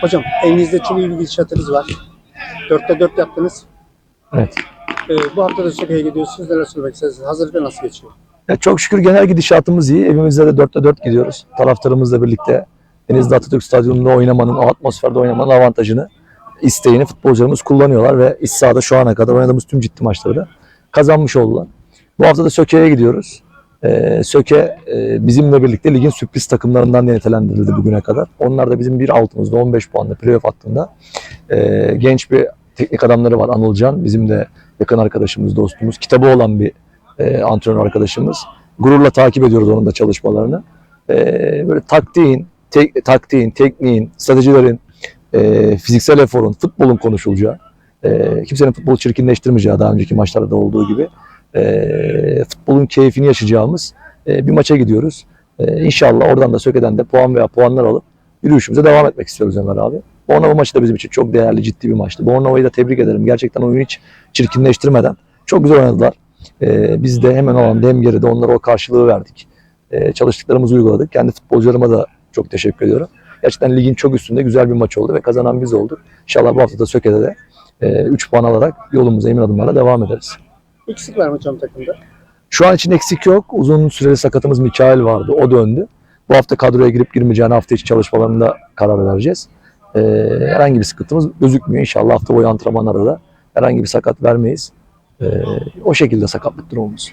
Hocam iyi bir gidişatınız var. Dörtte dört yaptınız. Evet. Ee, bu hafta da Söke'ye gidiyorsunuz. Neler söylemek istersiniz? Hazırlıklar nasıl geçiyor? Ya çok şükür genel gidişatımız iyi. Evimizde de dörtte dört gidiyoruz. Taraftarımızla birlikte Denizli Atatürk Stadyumu'nda oynamanın, o atmosferde oynamanın avantajını, isteğini futbolcularımız kullanıyorlar ve iç sahada şu ana kadar oynadığımız tüm ciddi maçları da kazanmış oldular. Bu hafta da Söke'ye gidiyoruz. Ee, Söke e, bizimle birlikte ligin sürpriz takımlarından diye nitelendirildi bugüne kadar. Onlar da bizim bir altımızda 15 puanla playoff hattında. Ee, genç bir teknik adamları var Anılcan. Bizim de yakın arkadaşımız, dostumuz. Kitabı olan bir e, antrenör arkadaşımız. Gururla takip ediyoruz onun da çalışmalarını. Böyle taktiğin, tek, taktiğin, tekniğin, stratejilerin, e, fiziksel eforun, futbolun konuşulacağı, e, kimsenin futbolu çirkinleştirmeyeceği daha önceki maçlarda olduğu gibi e, futbolun keyfini yaşayacağımız e, bir maça gidiyoruz. E, inşallah oradan da Söke'den de puan veya puanlar alıp yürüyüşümüze devam etmek istiyoruz Ömer abi. Bornova maçı da bizim için çok değerli, ciddi bir maçtı. Bornova'yı da tebrik ederim. Gerçekten oyunu hiç çirkinleştirmeden çok güzel oynadılar. E, biz de hemen o anda hem geride onlara o karşılığı verdik. E, çalıştıklarımızı uyguladık. Kendi futbolcularıma da çok teşekkür ediyorum. Gerçekten ligin çok üstünde güzel bir maç oldu ve kazanan biz olduk. İnşallah bu hafta da Söke'de de 3 puan alarak yolumuza emin adımlarla devam ederiz. Eksik var mı hocam takımda? Şu an için eksik yok. Uzun süreli sakatımız Mikael vardı. O döndü. Bu hafta kadroya girip girmeyeceğini hafta içi çalışmalarında karar vereceğiz. Ee, herhangi bir sıkıntımız gözükmüyor. İnşallah hafta boyu antrenmanlarda da herhangi bir sakat vermeyiz. Ee, o şekilde sakatlık durumumuz.